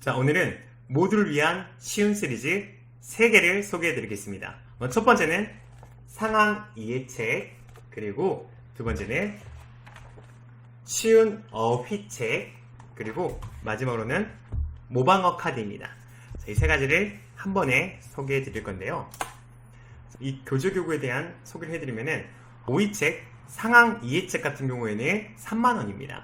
자, 오늘은 모두를 위한 쉬운 시리즈 3개를 소개해 드리겠습니다. 어, 첫 번째는 상황 이해책, 그리고 두 번째는 쉬운 어휘책, 그리고 마지막으로는 모방어 카드입니다. 이 세 가지를 한 번에 소개해 드릴 건데요. 이 교재교구에 대한 소개를 해드리면은 오이책, 상황 이해책 같은 경우에는 3만원입니다.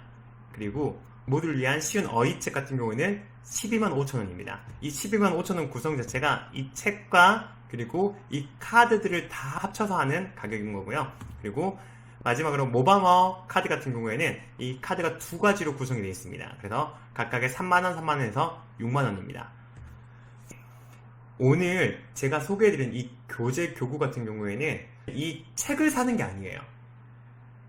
그리고 모두를 위한 쉬운 어휘책 같은 경우에는 12만 5천원입니다. 이 12만 5천원 구성 자체가 이 책과 그리고 이 카드들을 다 합쳐서 하는 가격인 거고요. 그리고 마지막으로 모방어 카드 같은 경우에는 이 카드가 두 가지로 구성이 되어 있습니다. 그래서 각각의 3만원, 3만원에서 6만원입니다. 오늘 제가 소개해드린 이 교재 교구 같은 경우에는 이 책을 사는 게 아니에요.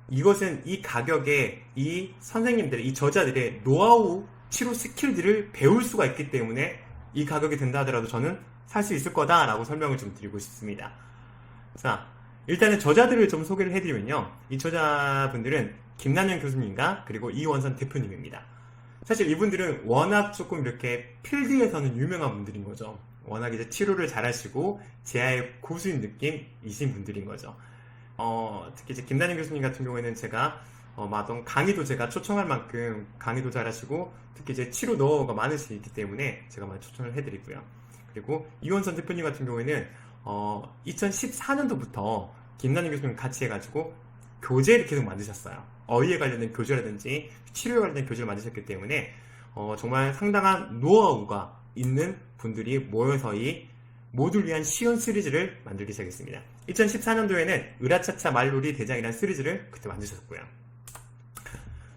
이것은 이 가격에 이 선생님들의, 이 저자들의 노하우, 치료 스킬들을 배울 수가 있기 때문에 이 가격이 된다 하더라도 저는 살 수 있을 거다라고 설명을 좀 드리고 싶습니다. 자, 일단은 저자들을 좀 소개를 해드리면요. 이 저자분들은 김난영 교수님과 그리고 이원선 대표님입니다. 사실 이분들은 워낙 조금 이렇게 필드에서는 유명한 분들인 거죠. 워낙 이제 치료를 잘 하시고 제아의 고수인 느낌이신 분들인 거죠. 어, 특히 이제 김단영 교수님 같은 경우에는 제가 어, 마동 강의도 제가 초청할 만큼 강의도 잘하시고 특히 이제 치료 노하우가 많으시기 때문에 제가 많이 초청을 해드리고요. 그리고 이원선 대표님 같은 경우에는 어, 2014년도부터 김단영 교수님 같이 해가지고 교재를 계속 만드셨어요. 어휘에 관련된 교재라든지 치료에 관련된 교재를 만드셨기 때문에 어, 정말 상당한 노하우가 있는 분들이 모여서 이 모두를 위한 쉬운 시리즈를 만들기 시작했습니다. 2014년도에는 으라차차 말놀이 대장이라는 시리즈를 그때 만드셨고요.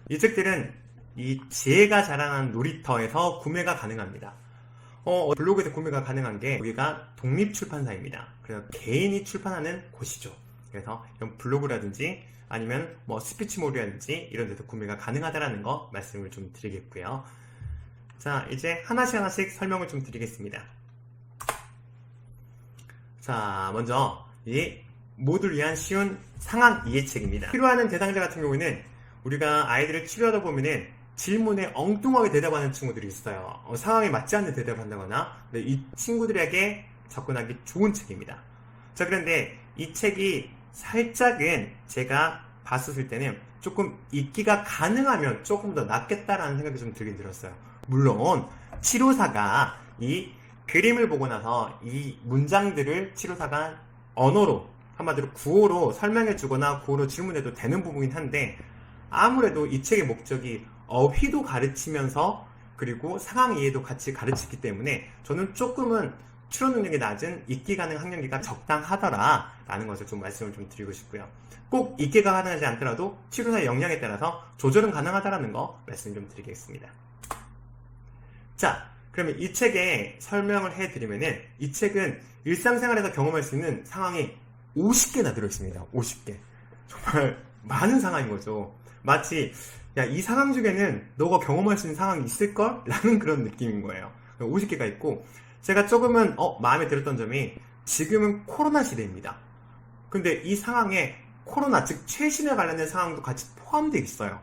이 책들은 이 지혜가 자랑한 놀이터에서 구매가 가능합니다. 어, 블로그에서 구매가 가능한 게 여기가 독립 출판사입니다. 그래서 개인이 출판하는 곳이죠. 그래서 이런 블로그라든지 아니면 뭐 스피치몰이라든지 이런 데서 구매가 가능하다라는 거 말씀을 좀 드리겠고요. 자, 이제 하나씩 하나씩 설명을 좀 드리겠습니다. 자, 먼저 이 모두를 위한 쉬운 상황 이해책입니다. 필요하는 대상자 같은 경우에는 우리가 아이들을 치료하다 보면은 질문에 엉뚱하게 대답하는 친구들이 있어요. 어, 상황에 맞지 않는 대답을 한다거나 근데 이 친구들에게 접근하기 좋은 책입니다. 자, 그런데 이 책이 살짝은 제가 봤었을 때는 조금 읽기가 가능하면 조금 더 낫겠다라는 생각이 좀 들긴 들었어요. 물론 치료사가 이 그림을 보고 나서 이 문장들을 치료사가 언어로 한마디로 구어로 설명해 주거나 구어로 질문해도 되는 부분이긴 한데 아무래도 이 책의 목적이 어휘도 가르치면서 그리고 상황 이해도 같이 가르치기 때문에 저는 조금은 추론 능력이 낮은 읽기 가능 학년기가 적당하더라 라는 것을 좀 말씀을 좀 드리고 싶고요. 꼭 읽기가 가능하지 않더라도 치료사의 역량에 따라서 조절은 가능하다라는 거 말씀 좀 드리겠습니다. 자, 그러면 이 책에 설명을 해드리면은 이 책은 일상생활에서 경험할 수 있는 상황이 50개나 들어있습니다. 50개. 정말 많은 상황인 거죠. 마치 야, 이 상황 중에는 너가 경험할 수 있는 상황이 있을걸? 라는 그런 느낌인 거예요. 50개가 있고 제가 조금은 어, 마음에 들었던 점이 지금은 코로나 시대입니다. 근데 이 상황에 코로나 즉 최신에 관련된 상황도 같이 포함되어 있어요.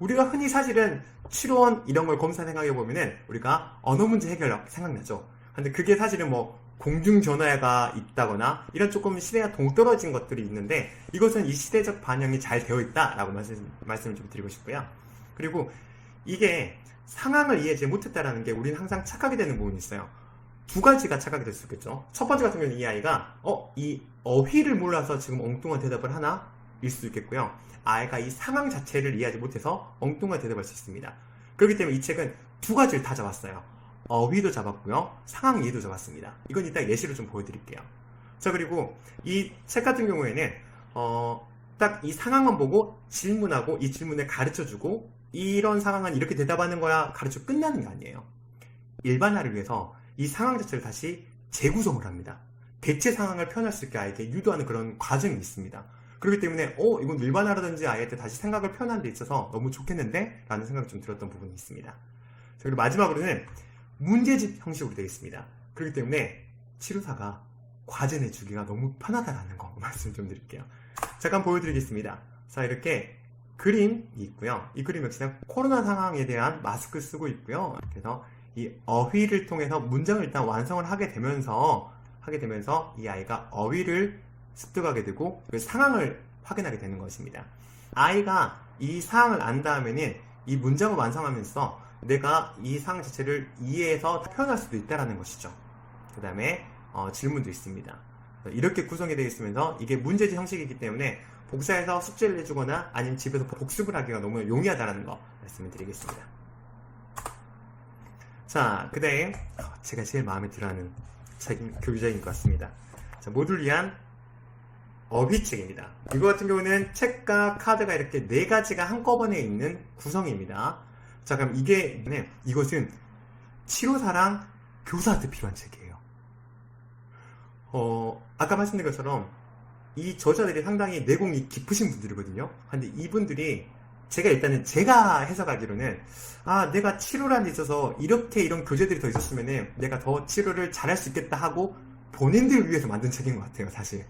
우리가 흔히 사실은 치료원 이런 걸 검사 생각해 보면은 우리가 언어 문제 해결 생각나죠. 근데 그게 사실은 뭐 공중전화가 있다거나 이런 조금 시대가 동떨어진 것들이 있는데 이것은 이 시대적 반영이 잘 되어 있다라고 말씀, 말씀을 좀 드리고 싶고요. 그리고 이게 상황을 이해하지 못했다라는 게 우리는 항상 착각이 되는 부분이 있어요. 두 가지가 착각이 될 수 있겠죠. 첫 번째 같은 경우는 이 아이가 어, 이 어휘를 몰라서 지금 엉뚱한 대답을 하나? 일 수도 있겠고요. 아이가 이 상황 자체를 이해하지 못해서 엉뚱한 대답할 수 있습니다. 그렇기 때문에 이 책은 두 가지를 다 잡았어요. 어휘도 잡았고요. 상황 이해도 잡았습니다. 이건 이따 예시로 좀 보여드릴게요. 자, 그리고 이 책 같은 경우에는, 어, 딱 이 상황만 보고 질문하고 이 질문을 가르쳐 주고 이런 상황은 이렇게 대답하는 거야 가르쳐 끝나는 게 아니에요. 일반화를 위해서 이 상황 자체를 다시 재구성을 합니다. 대체 상황을 표현할 수 있게 아이에게 유도하는 그런 과정이 있습니다. 그렇기 때문에 어 이건 일반화라든지 아이한테 다시 생각을 표현하는 데 있어서 너무 좋겠는데 라는 생각이 좀 들었던 부분이 있습니다. 그리고 마지막으로는 문제집 형식으로 되어 있습니다. 그렇기 때문에 치료사가 과제 내주기가 너무 편하다라는 거 말씀 좀 드릴게요. 잠깐 보여드리겠습니다. 자 이렇게 그림이 있고요. 이 그림 역시나 코로나 상황에 대한 마스크 쓰고 있고요. 그래서 이 어휘를 통해서 문장을 일단 완성을 하게 되면서 하게 되면서 이 아이가 어휘를 습득하게 되고 그 상황을 확인하게 되는 것입니다. 아이가 이 상황을 안 다음에는 이 문장을 완성하면서 내가 이 상황 자체를 이해해서 표현할 수도 있다라는 것이죠. 그 다음에 어, 질문도 있습니다. 이렇게 구성이 되어 있으면서 이게 문제지 형식이기 때문에 복사해서 숙제를 해주거나 아니면 집에서 복습을 하기가 너무 용이하다는 거 말씀을 드리겠습니다. 자, 그 다음 제가 제일 마음에 들어하는 책임 교육자인 것 같습니다. 자, 모두를 위한 어휘책입니다. 이거 같은 경우는 책과 카드가 이렇게 네 가지가 한꺼번에 있는 구성입니다. 자, 그럼 이게, 네, 이것은 치료사랑 교사한테 필요한 책이에요. 어, 아까 말씀드린 것처럼 이 저자들이 상당히 내공이 깊으신 분들이거든요. 근데 이분들이 제가 일단은 제가 해석하기로는 아 내가 치료란 데 있어서 이렇게 이런 교재들이 더 있었으면은 내가 더 치료를 잘할 수 있겠다 하고 본인들을 위해서 만든 책인 것 같아요 사실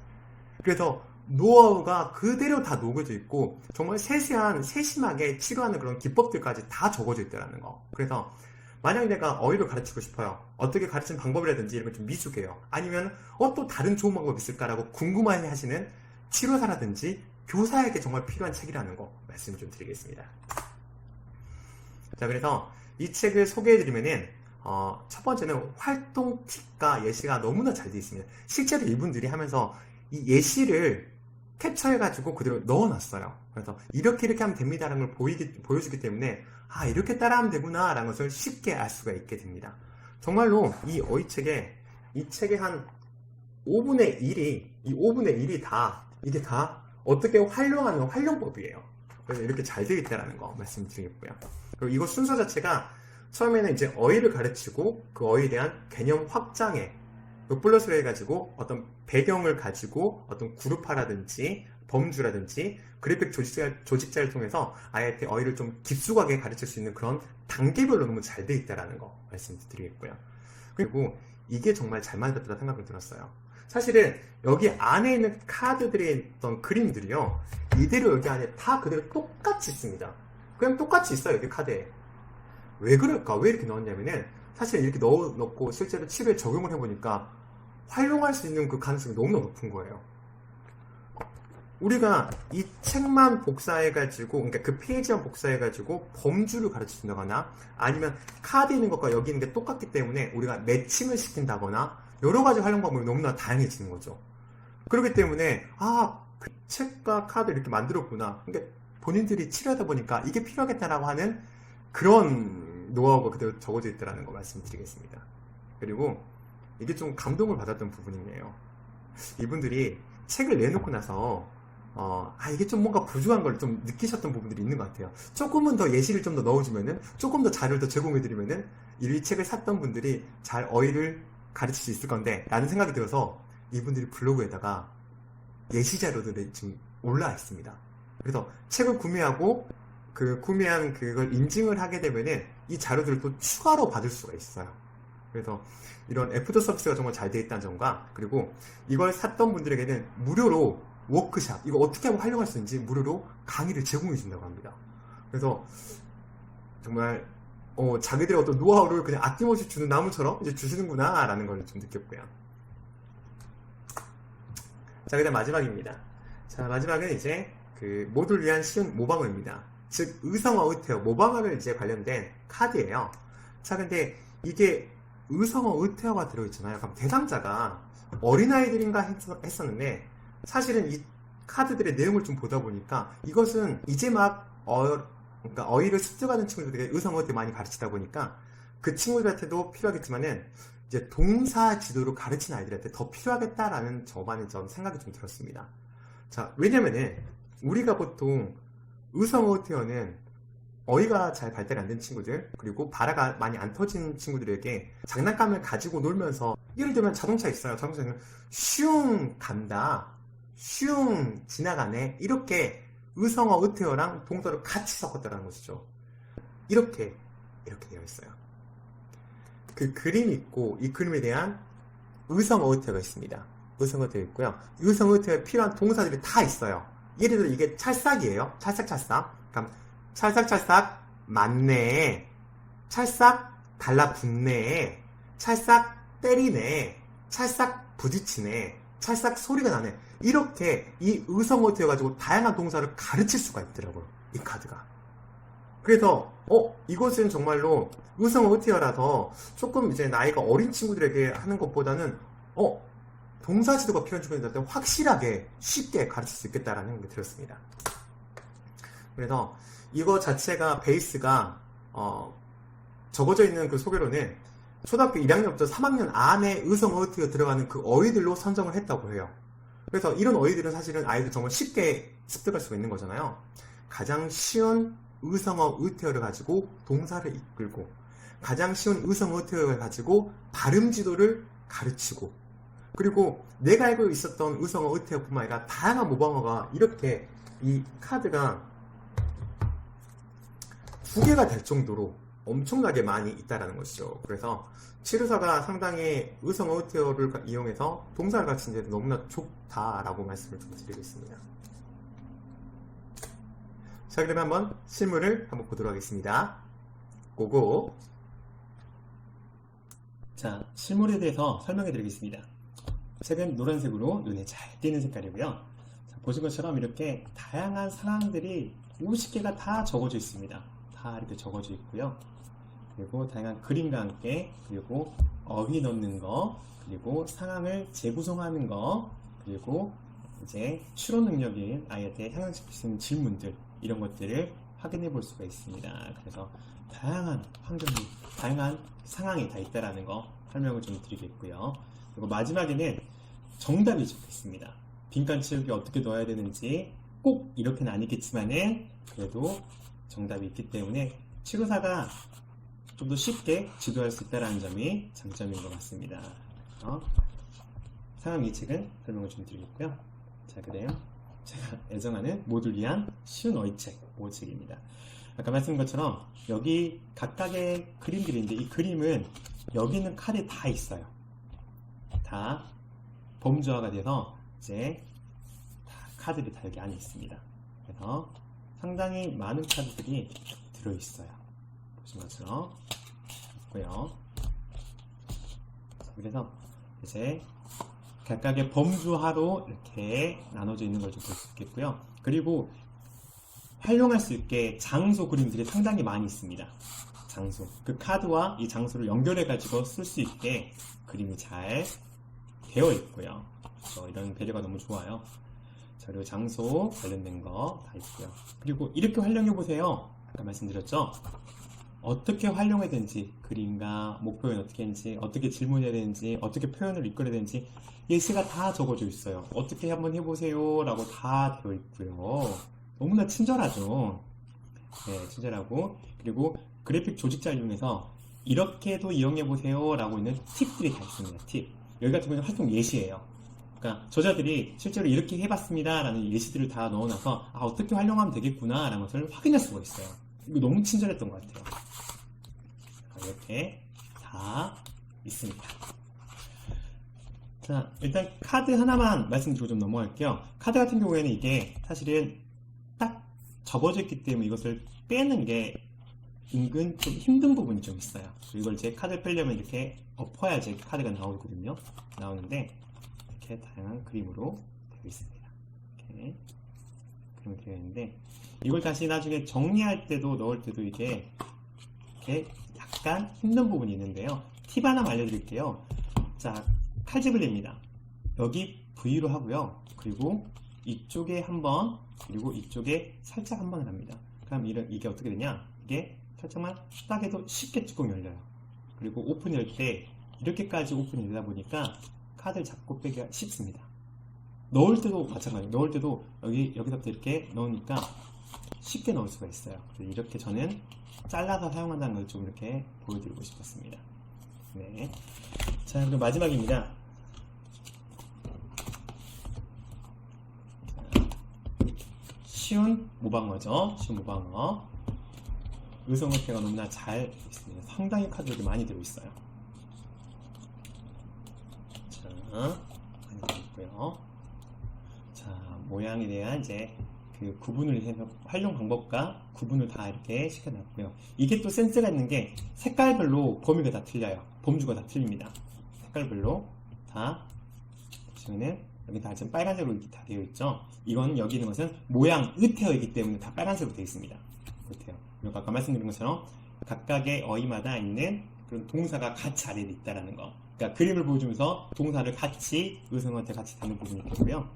그래서 노하우가 그대로 다 녹여져 있고 정말 세세한 세심하게 치료하는 그런 기법들까지 다 적어져 있다는 거 그래서 만약 내가 어휘를 가르치고 싶어요 어떻게 가르치는 방법이라든지 이런 걸좀 미숙해요 아니면 어 또 다른 좋은 방법이 있을까라고 궁금해 하시는 치료사라든지 교사에게 정말 필요한 책이라는 거 말씀 좀 드리겠습니다. 자, 그래서 이 책을 소개해드리면은, 어, 첫 번째는 활동 팁과 예시가 너무나 잘 되어 있습니다. 실제로 이분들이 하면서 이 예시를 캡처해가지고 그대로 넣어놨어요. 그래서 이렇게 이렇게 하면 됩니다라는 걸 보이기, 보여주기 때문에, 아, 이렇게 따라하면 되구나, 라는 것을 쉽게 알 수가 있게 됩니다. 정말로 이 어휘책에, 이 책의 한 5분의 1이, 이 5분의 1이 다, 이게 다 어떻게 활용하는 활용법이에요. 그래서 이렇게 잘 되어 있다는 거 말씀드리겠고요. 그리고 이거 순서 자체가 처음에는 이제 어휘를 가르치고 그 어휘에 대한 개념 확장에 플러스로 해가지고 어떤 배경을 가지고 어떤 그룹화라든지 범주라든지 그래픽 조직자, 조직자를 통해서 아이한테 어휘를 좀 깊숙하게 가르칠 수 있는 그런 단계별로 너무 잘 되어 있다는 거 말씀드리겠고요. 그리고 이게 정말 잘 만들었다 생각이 들었어요. 사실은 여기 안에 있는 카드들의 있던 그림들이요. 이대로 여기 안에 다 그대로 똑같이 있습니다. 그냥 똑같이 있어요, 여기 카드에. 왜 그럴까? 왜 이렇게 넣었냐면은 사실 이렇게 넣어 놓고 실제로 칩에 적용을 해보니까 활용할 수 있는 그 가능성이 너무나 높은 거예요. 우리가 이 책만 복사해가지고, 그러니까 그 페이지만 복사해가지고 범주를 가르쳐 준다거나 아니면 카드 있는 것과 여기 있는 게 똑같기 때문에 우리가 매칭을 시킨다거나 여러 가지 활용 방법이 너무나 다양해지는 거죠. 그렇기 때문에 아, 그 책과 카드 이렇게 만들었구나. 그러니까 본인들이 치료하다 보니까 이게 필요하겠다라고 하는 그런 노하우가 그대로 적어져 있다는 거 말씀드리겠습니다. 그리고 이게 좀 감동을 받았던 부분이에요. 이분들이 책을 내놓고 나서 어, 아, 이게 좀 뭔가 부족한 걸 좀 느끼셨던 부분들이 있는 것 같아요. 조금은 더 예시를 좀 더 넣어주면은, 조금 더 자료를 더 제공해드리면은, 이 책을 샀던 분들이 잘 어휘를 가르칠 수 있을 건데 라는 생각이 들어서 이분들이 블로그에다가 예시 자료들이 지금 올라 있습니다. 그래서 책을 구매하고 그 구매한 그걸 인증을 하게 되면은 이 자료들을 또 추가로 받을 수가 있어요. 그래서 이런 애프터 서비스가 정말 잘 되어 있다는 점과 그리고 이걸 샀던 분들에게는 무료로 워크샵 이거 어떻게 하면 활용할 수 있는지 무료로 강의를 제공해 준다고 합니다. 그래서 정말 어, 자기들의 어떤 노하우를 그냥 아낌없이 주는 나무처럼 이제 주시는구나 라는 걸 좀 느꼈고요. 자, 그 다음 마지막입니다. 자, 마지막은 이제 그 모두를 위한 쉬운 모방어입니다. 즉, 의성어 의 태어, 모방어를 이제 관련된 카드예요. 자, 근데 이게 의성어 의태어가 들어있잖아요. 그럼 대상자가 어린아이들인가 했었는데 사실은 이 카드들의 내용을 좀 보다 보니까 이것은 이제 막 어, 그러니까 어휘를 습득하는 친구들에게 의성어를 많이 가르치다 보니까 그 친구들한테도 필요하겠지만은 이제 동사 지도로 가르치는 아이들한테 더 필요하겠다라는 저만의 좀 생각이 좀 들었습니다. 자, 왜냐면은 우리가 보통 의성어 태어는 어휘가 잘 발달이 안 된 친구들 그리고 바라가 많이 안 터진 친구들에게 장난감을 가지고 놀면서 예를 들면 자동차 있어요. 자동차는 슝 간다, 슝 지나가네 이렇게 의성어 의태어랑 동사를 같이 섞었다는 것이죠. 이렇게 이렇게 되어 있어요. 그 그림이 있고 이 그림에 대한 의성어 의태어가 있습니다. 의성어 의태어 있고요. 의성어 의태어에 필요한 동사들이 다 있어요. 예를 들어 이게 찰싹이에요. 찰싹찰싹. 그럼 찰싹찰싹 맞네. 찰싹 달라붙네, 찰싹 때리네, 찰싹 부딪히네, 찰싹 소리가 나네. 이렇게 이 의성어 되어가지고 다양한 동사를 가르칠 수가 있더라고요. 이 카드가. 그래서 어 이것은 정말로 의성 어 티어라서 조금 이제 나이가 어린 친구들에게 하는 것보다는 어 동사 지도가 필요한 친구들한테 확실하게 쉽게 가르칠 수 있겠다라는 생각이 들었습니다. 그래서 이거 자체가 베이스가 어, 적어져 있는 그 소개로는 초등학교 1학년부터 3학년 안에 의성 어휘가 들어가는 그 어휘들로 선정을 했다고 해요. 그래서 이런 어휘들은 사실은 아이들 정말 쉽게 습득할 수가 있는 거잖아요. 가장 쉬운 의성어 의태어를 가지고 동사를 이끌고 가장 쉬운 의성어 의태어를 가지고 발음 지도를 가르치고 그리고 내가 알고 있었던 의성어 의태어뿐만 아니라 다양한 모방어가 이렇게 이 카드가 두 개가 될 정도로 엄청나게 많이 있다라는 것이죠. 그래서 치료사가 상당히 의성어 의태어를 이용해서 동사를 가르치는 데 너무나 좋다라고 말씀을 좀 드리겠습니다. 자, 그러면 한번 실물을 한번 보도록 하겠습니다. 고고. 자, 실물에 대해서 설명해 드리겠습니다. 색은 노란색으로 눈에 잘 띄는 색깔이고요. 자, 보신 것처럼 이렇게 다양한 상황들이 50개가 다 적어져 있습니다. 다 이렇게 적어져 있고요. 그리고 다양한 그림과 함께 그리고 어휘 넣는 거 그리고 상황을 재구성하는 거 그리고 이제 추론 능력인 아이한테 있는 질문들 이런 것들을 확인해 볼 수가 있습니다. 그래서 다양한 환경이 다양한 상황이 다 있다라는 거 설명을 좀 드리겠고요. 그리고 마지막에는 정답이 적혀 있습니다. 빈칸 채우기 어떻게 넣어야 되는지 꼭 이렇게는 아니겠지만은 그래도 정답이 있기 때문에 치료사가 좀 더 쉽게 지도할 수 있다는 점이 장점인 것 같습니다. 어? 상황 예측은 설명을 좀 드리겠고요. 자, 그래요. 제가 애정하는 모두를 위한 쉬운 어휘책 5책입니다. 아까 말씀드린 것처럼 여기 각각의 그림들인데 이 그림은 여기 있는 카드에 다 있어요. 다 범주화가 돼서 이제 다 카드들이 다 여기 안에 있습니다. 그래서 상당히 많은 카드들이 들어있어요. 보신 것처럼 있고요. 그래서 이제 각각의 범주하로 이렇게 나눠져 있는 걸 좀 볼 수 있겠고요. 그리고 활용할 수 있게 장소 그림들이 상당히 많이 있습니다. 장소. 그 카드와 이 장소를 연결해 가지고 쓸 수 있게 그림이 잘 되어 있고요. 이런 배려가 너무 좋아요. 자, 그리고 장소 관련된 거 다 있고요. 그리고 이렇게 활용해 보세요. 아까 말씀드렸죠? 어떻게 활용해야 되는지, 그림과 목표는 어떻게 했는지, 어떻게 질문해야 되는지, 어떻게 표현을 이끌어야 되는지, 예시가 다 적어져 있어요. 어떻게 한번 해보세요. 라고 다 되어 있고요. 너무나 친절하죠. 네, 친절하고. 그리고 그래픽 조직자를 이용해서 이렇게도 이용해 보세요. 라고 있는 팁들이 다 있습니다. 팁. 여기 같은 경우는 활동 예시예요. 그러니까 저자들이 실제로 이렇게 해봤습니다. 라는 예시들을 다 넣어놔서 아, 어떻게 활용하면 되겠구나. 라는 것을 확인할 수가 있어요. 이거 너무 친절했던 것 같아요. 이렇게 다 있습니다. 자, 일단 카드 하나만 말씀드리고 좀 넘어갈게요. 카드 같은 경우에는 이게 사실은 딱 접어져 있기 때문에 이것을 빼는 게 은근 좀 힘든 부분이 좀 있어요. 이걸 제 카드를 빼려면 이렇게 엎어야지 카드가 나오거든요. 나오는데 이렇게 다양한 그림으로 되어 있습니다. 이렇게 그림이 되어 있는데 이걸 다시 나중에 정리할 때도 넣을 때도 이게 이렇게 약간 힘든 부분이 있는데요. 팁 하나 알려드릴게요. 자, 칼집을 냅니다. 여기 V로 하고요. 그리고 이쪽에 한 번 그리고 이쪽에 살짝 한 번을 합니다. 그럼 이런, 이게 어떻게 되냐? 이게 살짝만 딱 해도 쉽게 뚜껑 열려요. 그리고 오픈 열 때 이렇게까지 오픈이 되다 보니까 카드를 잡고 빼기가 쉽습니다. 넣을 때도 마찬가지예요. 넣을 때도 여기, 여기서부터 이렇게 넣으니까 쉽게 넣을 수가 있어요. 그래서 이렇게 저는 잘라서 사용한다는 걸 좀 이렇게 보여드리고 싶었습니다. 네. 자, 그리고 마지막입니다. 쉬운 모방어죠. 쉬운 모방어. 의성어태가 너무나 잘 있습니다. 상당히 카드들이 많이 들어있어요. 자, 들어있고요. 자, 모양에 대한 이제 그그 구분을 해서 활용 방법과 구분을 다 이렇게 시켜놨고요. 이게 또 센스가 있는 게 색깔별로 범위가 다 틀려요. 범주가 다 틀립니다. 색깔별로 다 보시면은 여기 다 지금 빨간색으로 이렇게 다 되어 있죠. 이건 여기 있는 것은 모양 으태어이기 때문에 다 빨간색으로 되어 있습니다. 으태어. 그리고 아까 말씀드린 것처럼 각각의 어휘마다 있는 그런 동사가 같이 아래에 있다라는 거. 그러니까 그림을 보여주면서 동사를 같이 의성한테 같이 다는 부분이 있겠고요.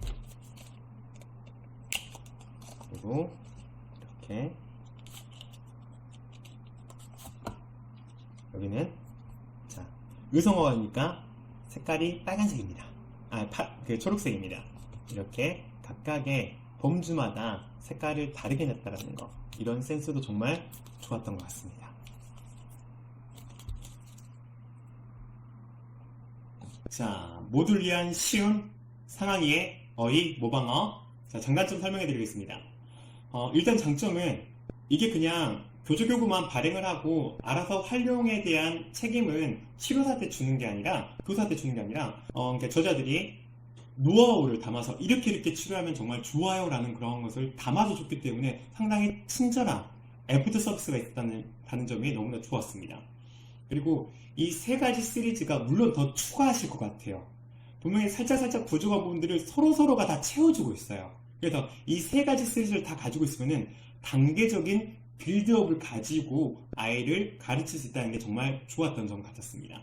그리고 이렇게 여기는 자 의성어니까 색깔이 빨간색입니다. 아, 파, 그 초록색입니다. 이렇게 각각의 범주마다 색깔을 다르게 냈다라는 거 이런 센스도 정말 좋았던 것 같습니다. 자, 모두를 위한 쉬운 상황이의 어휘 모방어. 자, 장단점 설명해 드리겠습니다. 어, 일단 장점은 이게 그냥 교조교구만 발행을 하고 알아서 활용에 대한 책임은 치료사한테 주는 게 아니라 교사한테 주는 게 아니라 어, 그러니까 저자들이 노하우를 담아서 이렇게 이렇게 치료하면 정말 좋아요라는 그런 것을 담아서 줬기 때문에 상당히 친절한 애프터 서비스가 있다는 다는 점이 너무나 좋았습니다. 그리고 이 세 가지 시리즈가 물론 더 추가하실 것 같아요. 분명히 살짝살짝 구조가 부분들을 서로서로가 다 채워주고 있어요. 그래서 이 세 가지 시리즈를 다 가지고 있으면은 단계적인 빌드업을 가지고 아이를 가르칠 수 있다는 게 정말 좋았던 점 같았습니다.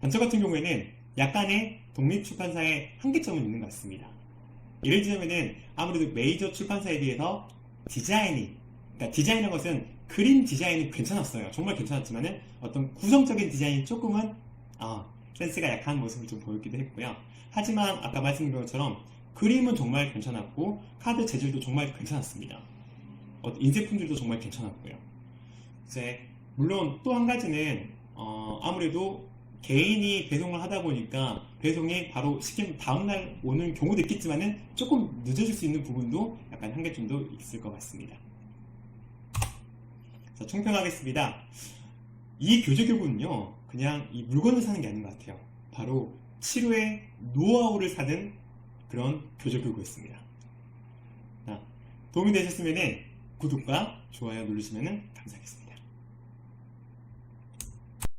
단점 같은 경우에는 약간의 독립 출판사의 한계점은 있는 것 같습니다. 예를 들자면은 아무래도 메이저 출판사에 비해서 디자인이, 그러니까 디자인이라는 것은 그림 디자인이 괜찮았어요. 정말 괜찮았지만은 어떤 구성적인 디자인이 조금은 아, 센스가 약한 모습을 좀 보이기도 했고요. 하지만 아까 말씀드린 것처럼 그림은 정말 괜찮았고 카드 재질도 정말 괜찮았습니다. 어, 인쇄품들도 정말 괜찮았고요. 이제 물론 또 한 가지는 어, 아무래도 개인이 배송을 하다 보니까 배송이 바로 시킨 다음날 오는 경우도 있겠지만은 조금 늦어질 수 있는 부분도 약간 한계점도 있을 것 같습니다. 자, 총평하겠습니다. 이 교재교구는요, 그냥 이 물건을 사는 게 아닌 것 같아요. 바로 치료의 노하우를 사는 그런 교재교구였습니다. 자, 도움이 되셨으면 구독과 좋아요 누르시면 감사하겠습니다.